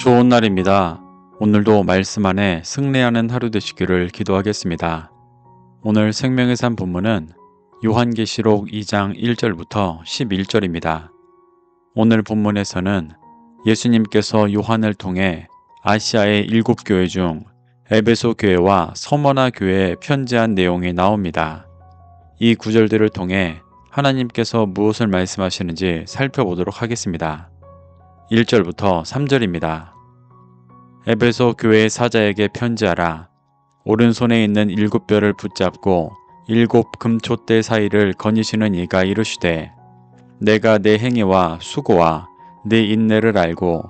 좋은 날입니다. 오늘도 말씀 안에 승리하는 하루 되시기를 기도하겠습니다. 오늘 생명의 산 본문은 요한계시록 2장 1절부터 11절입니다. 오늘 본문에서는 예수님께서 요한을 통해 아시아의 일곱 교회 중 에베소 교회와 서머나 교회에 편지한 내용이 나옵니다. 이 구절들을 통해 하나님께서 무엇을 말씀하시는지 살펴보도록 하겠습니다. 1절부터 3절입니다. 에베소 교회의 사자에게 편지하라. 오른손에 있는 일곱 별을 붙잡고 일곱 금촛대 사이를 거니시는 이가 이르시되 내가 내 행위와 수고와 내 인내를 알고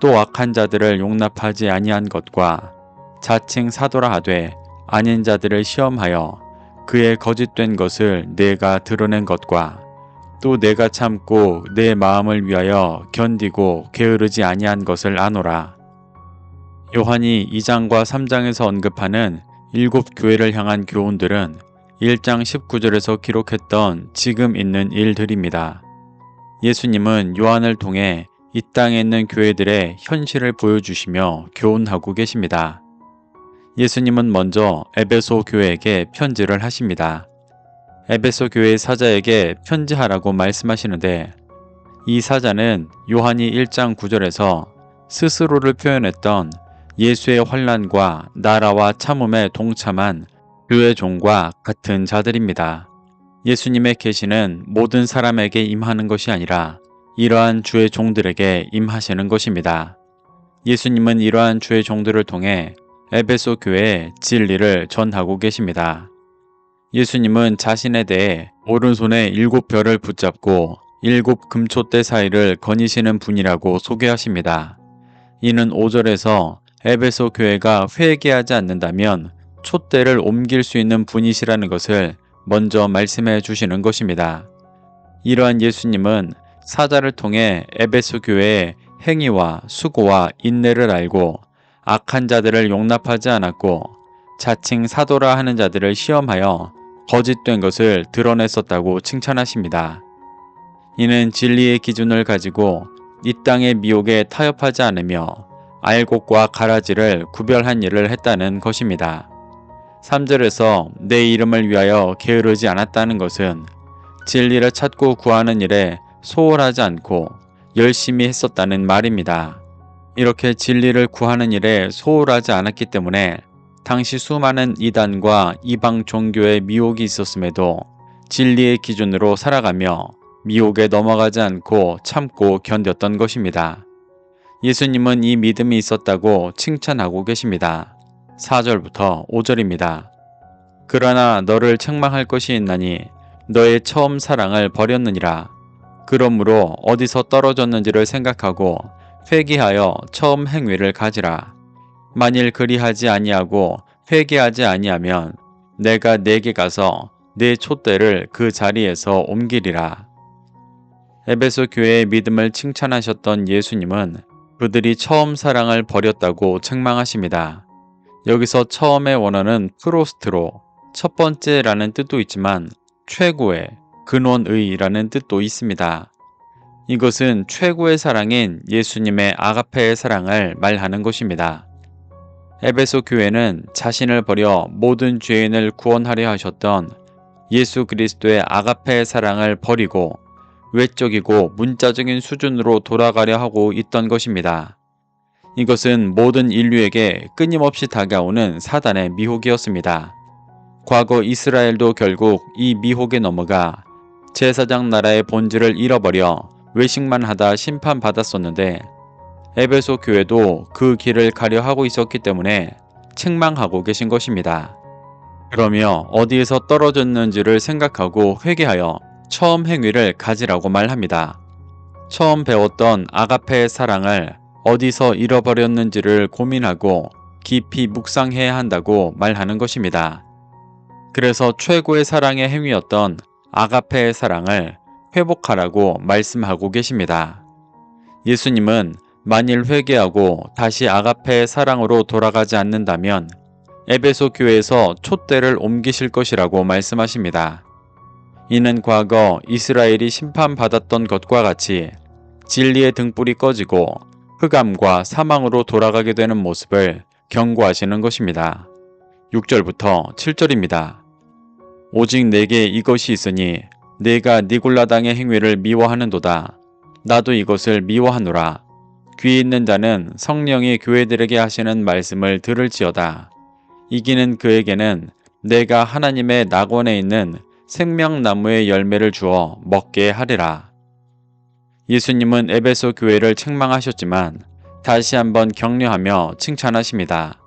또 악한 자들을 용납하지 아니한 것과 자칭 사도라 하되 아닌 자들을 시험하여 그의 거짓된 것을 내가 드러낸 것과 또 내가 참고 내 마음을 위하여 견디고 게으르지 아니한 것을 아노라. 요한이 2장과 3장에서 언급하는 일곱 교회를 향한 교훈들은 1장 19절에서 기록했던 지금 있는 일들입니다. 예수님은 요한을 통해 이 땅에 있는 교회들의 현실을 보여주시며 교훈하고 계십니다. 예수님은 먼저 에베소 교회에게 편지를 하십니다. 에베소 교회 사자에게 편지하라고 말씀하시는데 이 사자는 요한이 1장 9절에서 스스로를 표현했던 예수의 환란과 나라와 참음에 동참한 교회 종과 같은 자들입니다. 예수님의 계시는 모든 사람에게 임하는 것이 아니라 이러한 주의 종들에게 임하시는 것입니다. 예수님은 이러한 주의 종들을 통해 에베소 교회에 진리를 전하고 계십니다. 예수님은 자신에 대해 오른손에 일곱 별을 붙잡고 일곱 금초대 사이를 거니시는 분이라고 소개하십니다. 이는 5절에서 에베소 교회가 회개하지 않는다면 촛대를 옮길 수 있는 분이시라는 것을 먼저 말씀해 주시는 것입니다. 이러한 예수님은 사자를 통해 에베소 교회의 행위와 수고와 인내를 알고 악한 자들을 용납하지 않았고 자칭 사도라 하는 자들을 시험하여 거짓된 것을 드러냈었다고 칭찬하십니다. 이는 진리의 기준을 가지고 이 땅의 미혹에 타협하지 않으며 알곡과 가라지를 구별한 일을 했다는 것입니다. 3절에서 내 이름을 위하여 게으르지 않았다는 것은 진리를 찾고 구하는 일에 소홀하지 않고 열심히 했었다는 말입니다. 이렇게 진리를 구하는 일에 소홀하지 않았기 때문에 당시 수많은 이단과 이방 종교의 미혹이 있었음에도 진리의 기준으로 살아가며 미혹에 넘어가지 않고 참고 견뎠던 것입니다. 예수님은 이 믿음이 있었다고 칭찬하고 계십니다. 4절부터 5절입니다. 그러나 너를 책망할 것이 있나니 너의 처음 사랑을 버렸느니라. 그러므로 어디서 떨어졌는지를 생각하고 회개하여 처음 행위를 가지라. 만일 그리하지 아니하고 회개하지 아니하면 내가 내게 가서 내 촛대를 그 자리에서 옮기리라. 에베소 교회의 믿음을 칭찬하셨던 예수님은 그들이 처음 사랑을 버렸다고 책망하십니다. 여기서 처음의 원어는 프로스트로 첫 번째라는 뜻도 있지만 최고의 근원의라는 뜻도 있습니다. 이것은 최고의 사랑인 예수님의 아가페의 사랑을 말하는 것입니다. 에베소 교회는 자신을 버려 모든 죄인을 구원하려 하셨던 예수 그리스도의 아가페의 사랑을 버리고 외적이고 문자적인 수준으로 돌아가려 하고 있던 것입니다. 이것은 모든 인류에게 끊임없이 다가오는 사단의 미혹이었습니다. 과거 이스라엘도 결국 이 미혹에 넘어가 제사장 나라의 본질을 잃어버려 외식만 하다 심판받았었는데 에베소 교회도 그 길을 가려 하고 있었기 때문에 책망하고 계신 것입니다. 그러며 어디에서 떨어졌는지를 생각하고 회개하여 처음 행위를 가지라고 말합니다. 처음 배웠던 아가페의 사랑을 어디서 잃어버렸는지를 고민하고 깊이 묵상해야 한다고 말하는 것입니다. 그래서 최고의 사랑의 행위였던 아가페의 사랑을 회복하라고 말씀하고 계십니다. 예수님은 만일 회개하고 다시 아가페의 사랑으로 돌아가지 않는다면 에베소 교회에서 촛대를 옮기실 것이라고 말씀하십니다. 이는 과거 이스라엘이 심판받았던 것과 같이 진리의 등불이 꺼지고 흑암과 사망으로 돌아가게 되는 모습을 경고하시는 것입니다. 6절부터 7절입니다. 오직 내게 이것이 있으니 내가 니골라당의 행위를 미워하는도다. 나도 이것을 미워하노라. 귀 있는 자는 성령이 교회들에게 하시는 말씀을 들을지어다. 이기는 그에게는 내가 하나님의 낙원에 있는 생명나무의 열매를 주어 먹게 하리라. 예수님은 에베소 교회를 책망하셨지만 다시 한번 격려하며 칭찬하십니다.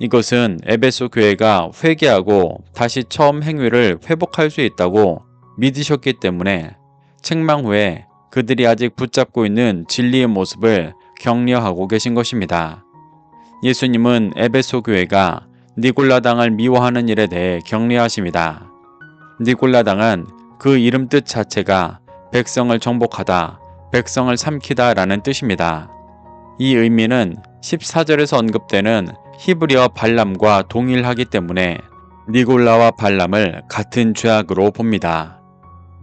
이것은 에베소 교회가 회개하고 다시 처음 행위를 회복할 수 있다고 믿으셨기 때문에 책망 후에 그들이 아직 붙잡고 있는 진리의 모습을 격려하고 계신 것입니다. 예수님은 에베소 교회가 니골라당을 미워하는 일에 대해 격려하십니다. 니골라당은 그 이름 뜻 자체가 백성을 정복하다, 백성을 삼키다 라는 뜻입니다. 이 의미는 14절에서 언급되는 히브리어 발람과 동일하기 때문에 니골라와 발람을 같은 죄악으로 봅니다.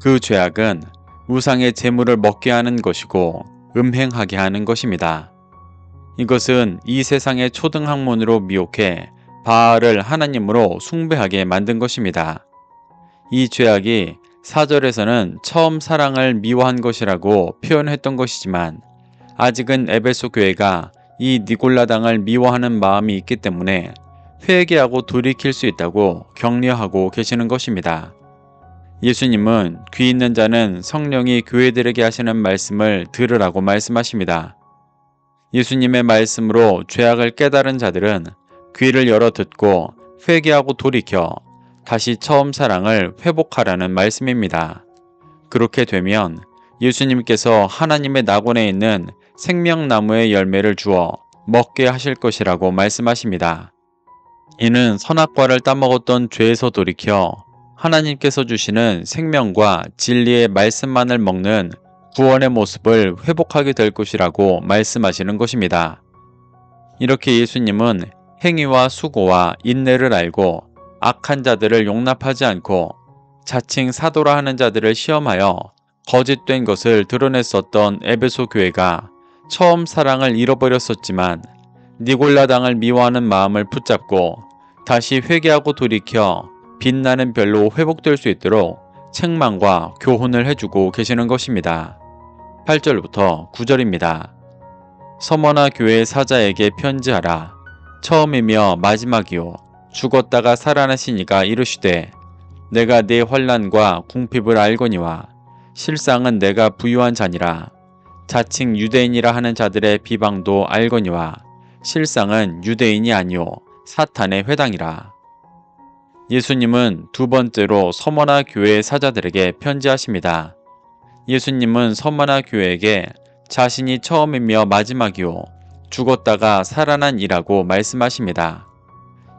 그 죄악은 우상의 재물을 먹게 하는 것이고 음행하게 하는 것입니다. 이것은 이 세상의 초등학문으로 미혹해 바알을 하나님으로 숭배하게 만든 것입니다. 이 죄악이 사절에서는 처음 사랑을 미워한 것이라고 표현했던 것이지만 아직은 에베소 교회가 이 니골라당을 미워하는 마음이 있기 때문에 회개하고 돌이킬 수 있다고 격려하고 계시는 것입니다. 예수님은 귀 있는 자는 성령이 교회들에게 하시는 말씀을 들으라고 말씀하십니다. 예수님의 말씀으로 죄악을 깨달은 자들은 귀를 열어 듣고 회개하고 돌이켜 다시 처음 사랑을 회복하라는 말씀입니다. 그렇게 되면 예수님께서 하나님의 낙원에 있는 생명나무의 열매를 주어 먹게 하실 것이라고 말씀하십니다. 이는 선악과를 따먹었던 죄에서 돌이켜 하나님께서 주시는 생명과 진리의 말씀만을 먹는 구원의 모습을 회복하게 될 것이라고 말씀하시는 것입니다. 이렇게 예수님은 행위와 수고와 인내를 알고 악한 자들을 용납하지 않고 자칭 사도라 하는 자들을 시험하여 거짓된 것을 드러냈었던 에베소 교회가 처음 사랑을 잃어버렸었지만 니골라당을 미워하는 마음을 붙잡고 다시 회개하고 돌이켜 빛나는 별로 회복될 수 있도록 책망과 교훈을 해주고 계시는 것입니다. 8절부터 9절입니다. 서머나 교회 사자에게 편지하라. 처음이며 마지막이요. 죽었다가 살아나시니가 이르시되 내가 네 환란과 궁핍을 알거니와 실상은 내가 부유한 자니라. 자칭 유대인이라 하는 자들의 비방도 알거니와 실상은 유대인이 아니요 사탄의 회당이라. 예수님은 두 번째로 서머나 교회 사자들에게 편지하십니다. 예수님은 서머나 교회에게 자신이 처음이며 마지막이요 죽었다가 살아난 이라고 말씀하십니다.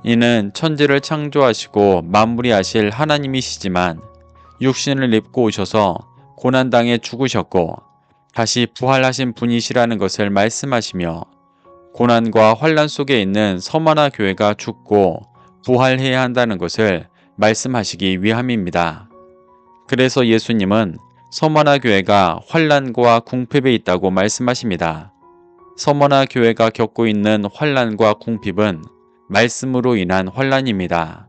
이는 천지를 창조하시고 마무리하실 하나님이시지만 육신을 입고 오셔서 고난당에 죽으셨고 다시 부활하신 분이시라는 것을 말씀하시며 고난과 환란 속에 있는 서머나 교회가 죽고 부활해야 한다는 것을 말씀하시기 위함입니다. 그래서 예수님은 서머나 교회가 환란과 궁핍에 있다고 말씀하십니다. 서머나 교회가 겪고 있는 환란과 궁핍은 말씀으로 인한 환란입니다.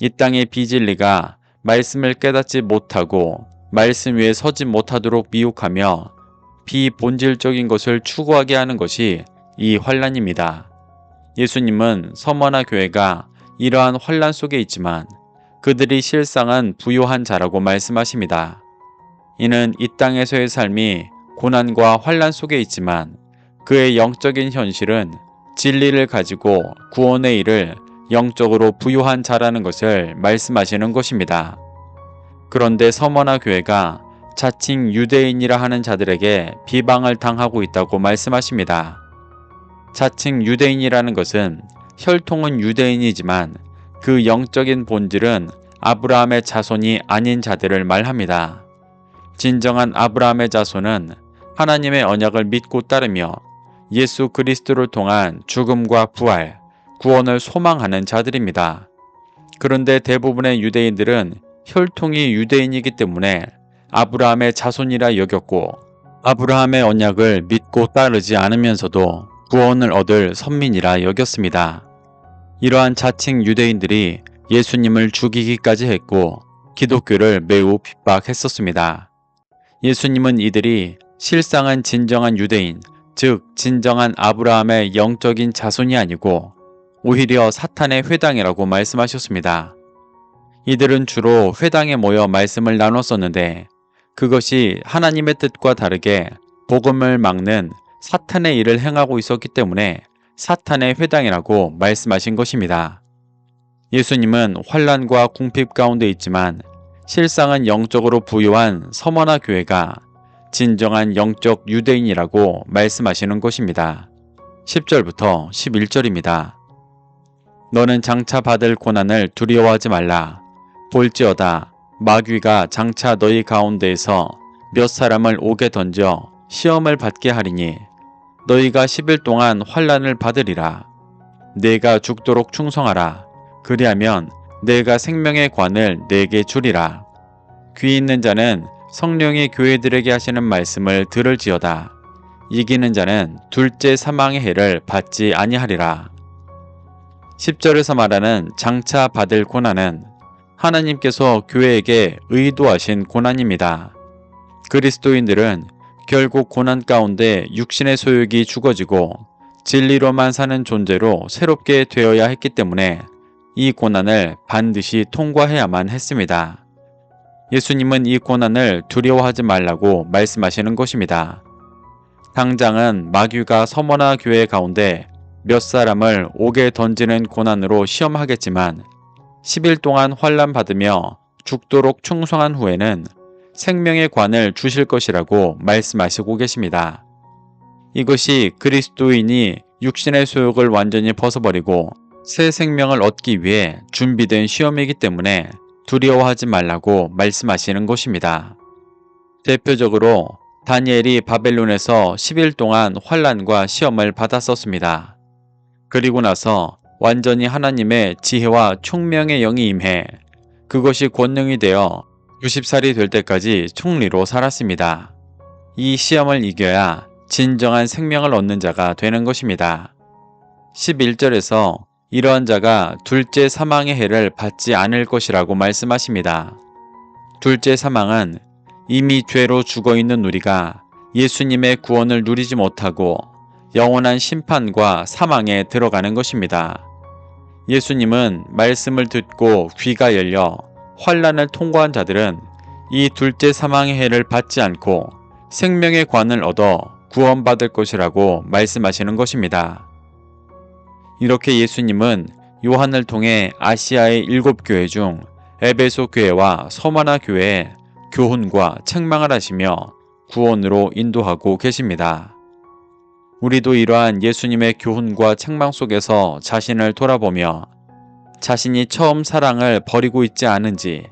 이 땅의 비진리가 말씀을 깨닫지 못하고 말씀 위에 서지 못하도록 미혹하며 비본질적인 것을 추구하게 하는 것이 이 환란입니다. 예수님은 서머나 교회가 이러한 환란 속에 있지만 그들이 실상은 부요한 자라고 말씀하십니다. 이는 이 땅에서의 삶이 고난과 환란 속에 있지만 그의 영적인 현실은 진리를 가지고 구원의 일을 영적으로 부요한 자라는 것을 말씀하시는 것입니다. 그런데 서머나 교회가 자칭 유대인이라 하는 자들에게 비방을 당하고 있다고 말씀하십니다. 자칭 유대인이라는 것은 혈통은 유대인이지만 그 영적인 본질은 아브라함의 자손이 아닌 자들을 말합니다. 진정한 아브라함의 자손은 하나님의 언약을 믿고 따르며 예수 그리스도를 통한 죽음과 부활, 구원을 소망하는 자들입니다. 그런데 대부분의 유대인들은 혈통이 유대인이기 때문에 아브라함의 자손이라 여겼고 아브라함의 언약을 믿고 따르지 않으면서도 구원을 얻을 선민이라 여겼습니다. 이러한 자칭 유대인들이 예수님을 죽이기까지 했고 기독교를 매우 핍박했었습니다. 예수님은 이들이 실상은 진정한 유대인, 즉 진정한 아브라함의 영적인 자손이 아니고 오히려 사탄의 회당이라고 말씀하셨습니다. 이들은 주로 회당에 모여 말씀을 나눴었는데 그것이 하나님의 뜻과 다르게 복음을 막는 사탄의 일을 행하고 있었기 때문에 사탄의 회당이라고 말씀하신 것입니다. 예수님은 환란과 궁핍 가운데 있지만 실상은 영적으로 부유한 서머나 교회가 진정한 영적 유대인이라고 말씀하시는 것입니다. 10절부터 11절입니다. 너는 장차 받을 고난을 두려워하지 말라. 볼지어다 마귀가 장차 너희 가운데에서 몇 사람을 오게 던져 시험을 받게 하리니 너희가 10일 동안 환란을 받으리라. 내가 죽도록 충성하라. 그리하면 내가 생명의 관을 내게 주리라. 귀 있는 자는 성령이 교회들에게 하시는 말씀을 들을지어다. 이기는 자는 둘째 사망의 해를 받지 아니하리라. 10절에서 말하는 장차 받을 고난은 하나님께서 교회에게 의도하신 고난입니다. 그리스도인들은 결국 고난 가운데 육신의 소욕이 죽어지고 진리로만 사는 존재로 새롭게 되어야 했기 때문에 이 고난을 반드시 통과해야만 했습니다. 예수님은 이 고난을 두려워하지 말라고 말씀하시는 것입니다. 당장은 마귀가 서머나 교회 가운데 몇 사람을 옥에 던지는 고난으로 시험하겠지만 10일 동안 환란 받으며 죽도록 충성한 후에는 생명의 관을 주실 것이라고 말씀하시고 계십니다. 이것이 그리스도인이 육신의 소욕을 완전히 벗어버리고 새 생명을 얻기 위해 준비된 시험이기 때문에 두려워하지 말라고 말씀하시는 것입니다. 대표적으로 다니엘이 바벨론에서 10일 동안 환란과 시험을 받았었습니다. 그리고 나서 완전히 하나님의 지혜와 총명의 영이 임해 그것이 권능이 되어 60살이 될 때까지 총리로 살았습니다. 이 시험을 이겨야 진정한 생명을 얻는 자가 되는 것입니다. 11절에서 이러한 자가 둘째 사망의 해를 받지 않을 것이라고 말씀하십니다. 둘째 사망은 이미 죄로 죽어 있는 우리가 예수님의 구원을 누리지 못하고 영원한 심판과 사망에 들어가는 것입니다. 예수님은 말씀을 듣고 귀가 열려 환란을 통과한 자들은 이 둘째 사망의 해를 받지 않고 생명의 관을 얻어 구원받을 것이라고 말씀하시는 것입니다. 이렇게 예수님은 요한을 통해 아시아의 일곱 교회 중 에베소 교회와 서마나 교회에 교훈과 책망을 하시며 구원으로 인도하고 계십니다. 우리도 이러한 예수님의 교훈과 책망 속에서 자신을 돌아보며 자신이 처음 사랑을 버리고 있지 않은지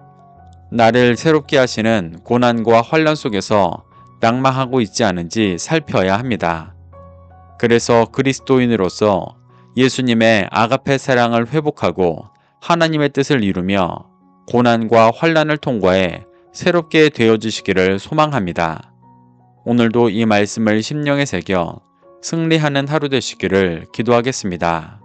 나를 새롭게 하시는 고난과 환란 속에서 낭망하고 있지 않은지 살펴야 합니다. 그래서 그리스도인으로서 예수님의 아가페 사랑을 회복하고 하나님의 뜻을 이루며 고난과 환란을 통과해 새롭게 되어 주시기를 소망합니다. 오늘도 이 말씀을 심령에 새겨 승리하는 하루 되시기를 기도하겠습니다.